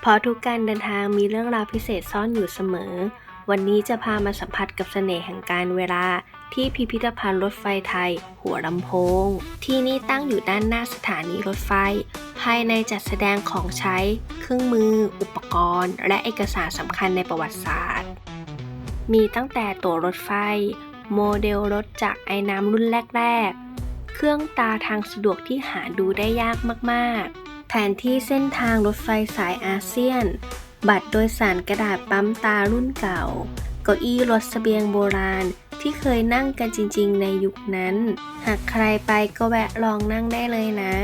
เพราะทุกการเดินทางมีเรื่องราวพิเศษซ่อนอยู่เสมอ วันนี้จะพามาสัมผัสกับเสน่ห์แห่งการเวลา ที่พิพิธภัณฑ์รถไฟไทย หัวลำโพง ที่นี่ตั้งอยู่ด้านหน้าสถานีรถไฟ ภายในจัดแสดงของใช้ เครื่องมือ อุปกรณ์ และเอกสารสำคัญในประวัติศาสตร์ มีตั้งแต่ตั๋วรถไฟ โมเดลรถจากไอ้น้ำรุ่นแรก ๆ เครื่องตาทางสะดวกที่หาดูได้ยากมาก ๆ แผนที่เส้นทางรถไฟสายอาเซียน บัตรโดยสารกระดาษปั๊มตารุ่นเก่า เก้าอี้รถเสบียงโบราณที่เคยนั่งกันจริงๆ ในยุคนั้น หากใครไปก็แวะลองนั่งได้เลยนะ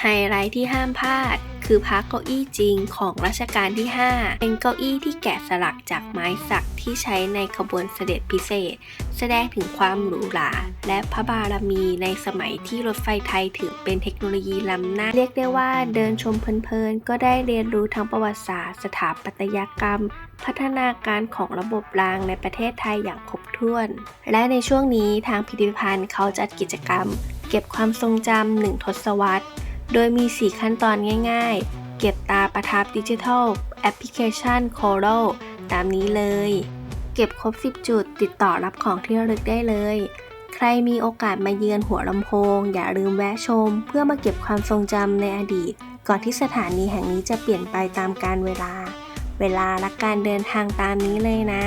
ไฮไลท์ที่ห้ามพลาด คือพักเก้าอี้จริงของรัชกาลที่ 5 เป็นเก้าอี้ที่แกะสลักจากไม้สักที่ใช้ในขบวนเสด็จพิเศษ แสดงถึงความหรูหราและพระบารมีในสมัยที่รถไฟไทยถือเป็นเทคโนโลยีล้ำหน้า เรียกได้ว่าเดินชมเพลินๆ ก็ได้เรียนรู้ทั้งประวัติศาสตร์สถาปัตยกรรม พัฒนาการของระบบรางในประเทศไทยอย่างครบถ้วน และในช่วงนี้ทางพิพิธภัณฑ์เขาจัดกิจกรรม เก็บความทรงจำหนึ่งทศวรรษ โดยมี 4 ขั้นตอนง่ายๆ เก็บตาประทับดิจิทัลแอปพลิเคชัน Coral ตามนี้เลย เก็บครบ 10 จุด ติดต่อรับของที่ระลึกได้เลย ใครมีโอกาสมาเยือนหัวลำโพง อย่าลืมแวะชม เพื่อมาเก็บความทรงจำในอดีต ก่อนที่สถานีแห่งนี้จะเปลี่ยนไปตามกาลเวลา เวลาและการเดินทางตามนี้เลยนะ